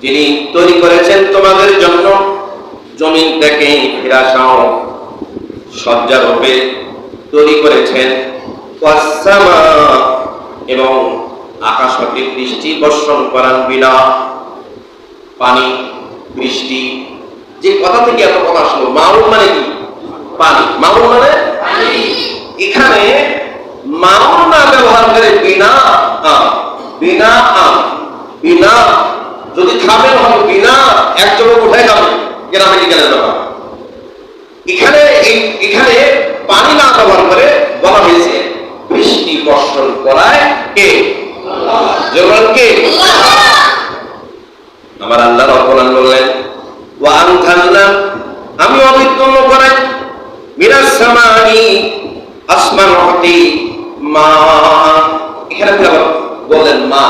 যিনি তৈরি করেছেন তোমাদের জন্য জমিনটাকে ফিরাশাও সজ্জারূপে তৈরি করেছেন এবং আকাশ হতে বৃষ্টি বর্ষণ করান বিনা। পানি, বৃষ্টি, যে কথা থেকে এত কথা আসলো মাউন মানে কি? পানি। মাউন মানে? এখানে মাউন না ব্যবহার করে বিনা আম বিনা আম, বিনা যদি থামেন হবে বিনা, এক একজনে উঠে যাবে গ্রামেটিক্যালের ব্যাপার এখানে এই- এখানে পানি না ব্যবহার করে বলা হয়েছে, বৃষ্টি বর্ষণ করায় কে? যেমন কে? আমার আল্লাহ রব্বুল বললেন, ওয়া আনখালনা আমি অবিদ্যুন্ন করাই, মিনাস সামানি আসমান হতে মা। এখানে আবার বললেন মা।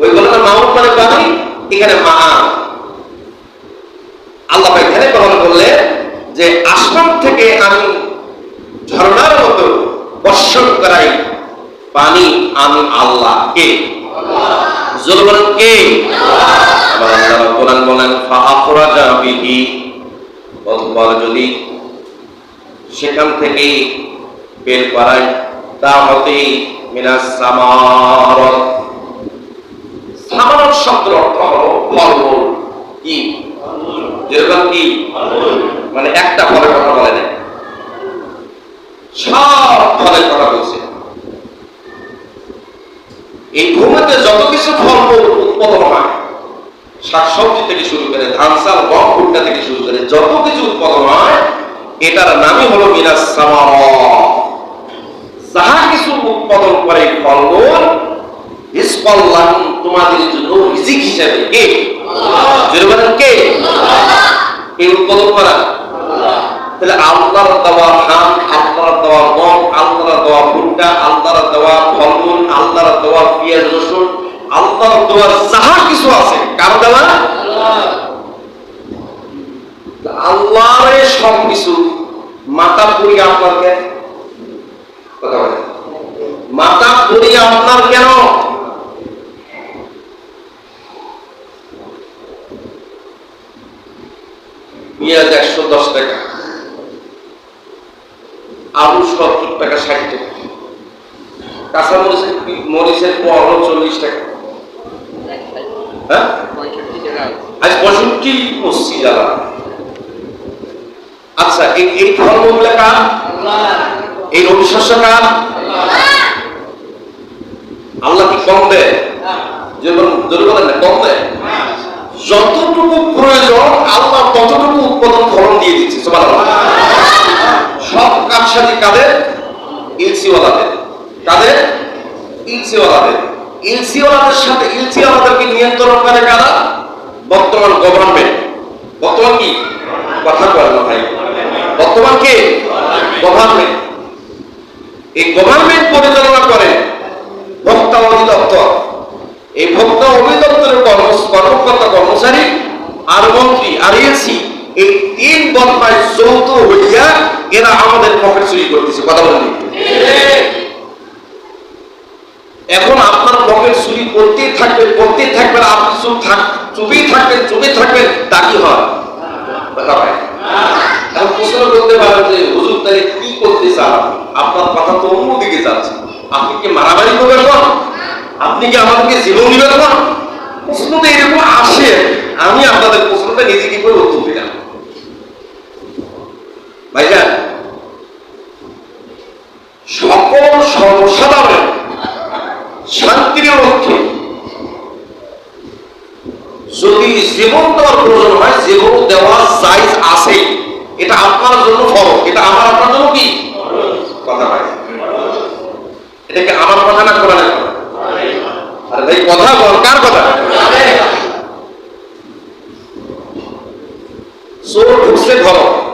ওই বললেন মাউন মানে পানি এখানে মা। আল্লাহ এখানে ব্যবহার করলেন যে আসমান থেকে আমি ঝর্ণার মতো বর্ষণ করাই পানি আমি আল্লাহ। কে? জোর বলেন কে? কোরআন বলেন যদি সেখান থেকে বের করাই সামারত। সামারত ফলমূল মানে একটা ফলের কথা বলে না সব ফলের কথা বলছে। এই ভূমিতে যত কিছু ফল উৎপাদন হয়, শাকসবজি থেকে শুরু করে ধান, চাল, গম, ভুট্টা থেকে শুরু করে যত কিছু উৎপাদন হয়, এটার নামই হলো মিনাস সামার যাহা কিছু উৎপাদন করে ফলমূল রিজকাল্লাহ তোমাদের জন্য রিজিক হিসেবে। কে? জোরে কে? এই উৎপাদন করা। তাহলে আল্লাহর দেওয়া ধান আল্লাহর দেওয়া গম আল্লাহর দেওয়া ভুট্টা আল্লাহর দেওয়া ফলমূল আল্লাহর দেওয়া পেঁয়াজ রসুন আল্লাহর দেওয়া যাহা কিছু আছে কার দেওয়া? আল্লাহর সব কিছু মাথা পুরি আপনার কেন কথা বলেন মাথা পুরি আপনার কেন? পেঁয়াজ একশো দশ টাকা। আলু সত্তর টাকা ষাট টাকা। কাঁচা মরিচের মরিচের চল্লিশ টাকা। হ্যাঁ? আজ পঁয়ষট্টি আচ্ছা এই ফলমূলগুলো কার? এই রবি শস্য কার? আল্লাহ কি কম দেয়? কম দেয়? যতটুকু প্রয়োজন, আল্লাহ ততটুকু উৎপাদন ফলন দিয়ে দিচ্ছে সব কাজসাজি কাদের? ইলসিওয়ালাদের। কাদের? ইলসিওয়ালাদের। ইলসিওয়ালাদের সাথে ইলসিওয়ালাদেরকে নিয়ন্ত্রণ করে কারা? বর্তমান গভর্নমেন্ট বর্তমান কি? কথা বলে না ভাই। বর্তমান কে? গভর্নমেন্ট এই গভর্নমেন্ট পরিচালনা করে তিন বদমায় যৌথ হইয়া এরা আমাদের পকেট চুরি করতেছে, কথা বলেন এখন আপনার পকেট চুরি করতেই থাকবে, করতেই থাকবেন আপনি চুপ থাক, চুপেই থাকবেন চুপে থাকবেন, তা কি হয়? এখন প্রশ্ন করতে পারেন যে, হুজুর, তাহলে কি করতে চান? আপনার কথা তো অন্যদিকে যাচ্ছে। আপনি কি মারামারি করবেন আপনি কি আমাদেরকে জীবন দিবেন প্রশ্ন তো এরকম আসে। যদি জীবন দেওয়ার প্রয়োজন হয় জীবন দেওয়া সাইজ আছে। এটা আপনার জন্য ফরজ। এটা আমার, আপনার জন্য কি? কথা হয়। এটাকে আমার কথা না করা না আরে ভাই, কথা বল, কার কথা? চোর ঢুকছে ঘর।